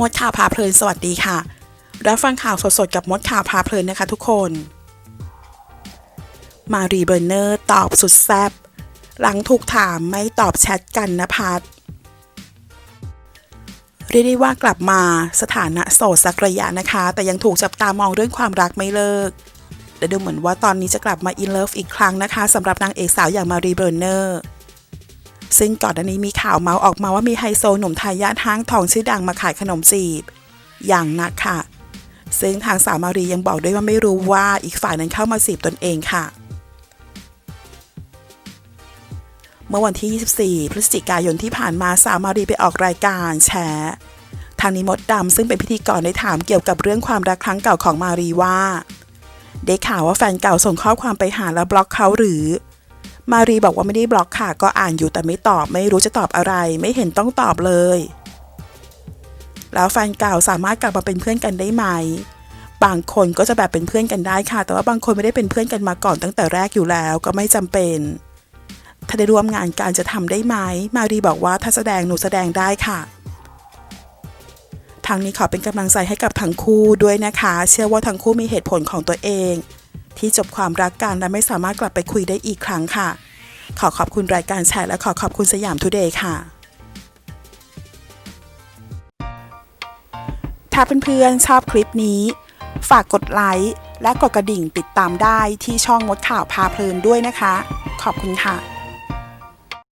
มดข่าวพาเพลินสวัสดีค่ะ รับฟังข่าวสดๆกับมดข่าวพาเพลินนะคะทุกคน มารีเบอร์เนอร์ตอบสุดแซบหลังถูกถามไม่ตอบแชทกันนะพัทเรียกได้ว่ากลับมาสถานะโสดสักระยะนะคะ แต่ยังถูกจับตามองเรื่องความรักไม่เลิก แต่ดูเหมือนว่าตอนนี้จะกลับมาอินเลิฟอีกครั้งนะคะสำหรับนางเอกสาวอย่างมารีเบอร์เนอร์ ซึ่งก่อนหน้านี้มีข่าวเมาส์ออกมาว่ามีไฮโซหนุ่มทายาทห้างทองชื่อดังมาขายขนมจีบ อย่างหนักค่ะ ซึ่งทางสาวมารียังบอกด้วยว่าไม่รู้ว่าอีกฝ่ายนั้นเข้ามาจีบตนเองค่ะ เมื่อวันที่ 24 พฤศจิกายนที่ผ่านมาสาวมารีไปออกรายการแฉทางนี้มดดำซึ่งเป็นพิธีกรได้ถามเกี่ยวกับเรื่องความรักครั้งเก่าของมารีว่า ได้ข่าวว่าแฟนเก่าส่งข้อความไปหาแล้วบล็อกเขาหรือ มารีบอกว่าไม่ได้บล็อกค่ะ ก็อ่านอยู่แต่ไม่ตอบ ไม่รู้จะตอบอะไร ไม่เห็นต้องตอบเลย แล้วแฟนเก่าสามารถกลับมาเป็นเพื่อนกันได้ไหม บางคนก็จะแบบเป็นเพื่อนกันได้ค่ะ แต่ว่าบางคนไม่ได้เป็นเพื่อนกันมาก่อนตั้งแต่แรกอยู่แล้ว ก็ไม่จำเป็น ถ้าได้ร่วมงานการจะทำได้ไหม มารีบอกว่าถ้าแสดงหนูแสดงได้ค่ะทางนี้ขอเป็นกำลังใจให้กับทั้งคู่ด้วยนะคะ เชื่อว่าทั้งคู่มีเหตุผลของตัวเอง ที่จบความรักกันและไม่สามารถกลับไปคุยได้อีกครั้งค่ะ ขอขอบคุณรายการแชร์และขอขอบคุณสยามทุเดย์ค่ะ ถ้าเพื่อนๆชอบคลิปนี้ ฝากกดไลค์และกดกระดิ่งติดตามได้ที่ช่องมดข่าวพาเพลินด้วยนะคะ ขอบคุณค่ะ